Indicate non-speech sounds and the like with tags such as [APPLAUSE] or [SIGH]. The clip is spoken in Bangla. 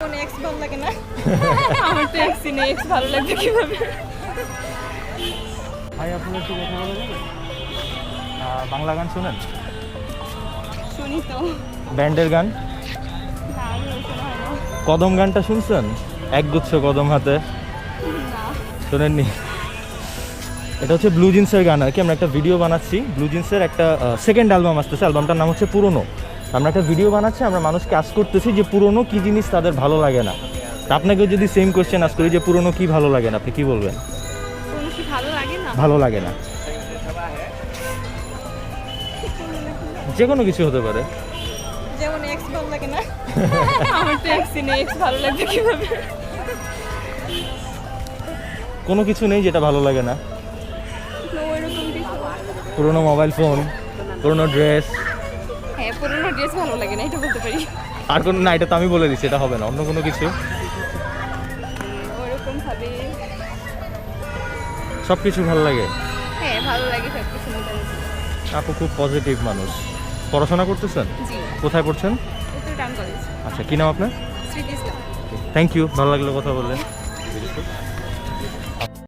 কোন এক্স ভালো লাগে না। [LAUGHS] আমার তো এক্স নেই এক্স ভালো লাগবে কীভাবে? ভাই আপনি একটু কথা বলা বাংলা গান শোনেন? শুনি তো। ব্যান্ডের গান? কদম গানটা শুনছেন? একগুচ্ছ কদম হাতে। শোনেননি? এটা হচ্ছে ব্লু জিন্সের গান। আর কি আমরা একটা ভিডিও বানাচ্ছি। ব্লু জিন্সের একটা সেকেন্ড অ্যালবাম আসতেছে। অ্যালবামটার নাম হচ্ছে পুরনো। আমরা একটা ভিডিও বানাচ্ছি আমরা মানুষকে আস করতেছি যে পুরনো কি জিনিস তাদের ভালো লাগে না। তা আপনাকে যদি সেম কোয়েশ্চেন আস করি যে পুরনো কি ভালো লাগে না আপনি কি বলবেন? ভালো লাগে না? যে কোনো কিছু হতে পারে। যেমন এক্স ভালো লাগে না। [LAUGHS] আমার তো এক্স নেই এক্স ভালো লাগবে কীভাবে? কোনো কিছু নেই যেটা ভালো লাগে না। পুরোনো মোবাইল ফোন পুরোনো ড্রেস পুরোনো ড্রেস ভালো লাগে না এটা বলতে পারি। আর কোনো না এটা তো আমি বলে দিচ্ছি এটা হবে না অন্য কোনো কিছু। ওইরকম ভাবে। সব কিছু ভালো লাগে? হ্যাঁ ভালো লাগে সব কিছু মোটামুটি। আপু খুব পজিটিভ মানুষ। পড়াশোনা করতেছেন? জি। কোথায় পড়ছেন? কলেজ আচ্ছা কী নাম আপনার? স্মৃতি ইসলাম। থ্যাংক ইউ ভালো লাগল কথা বললেন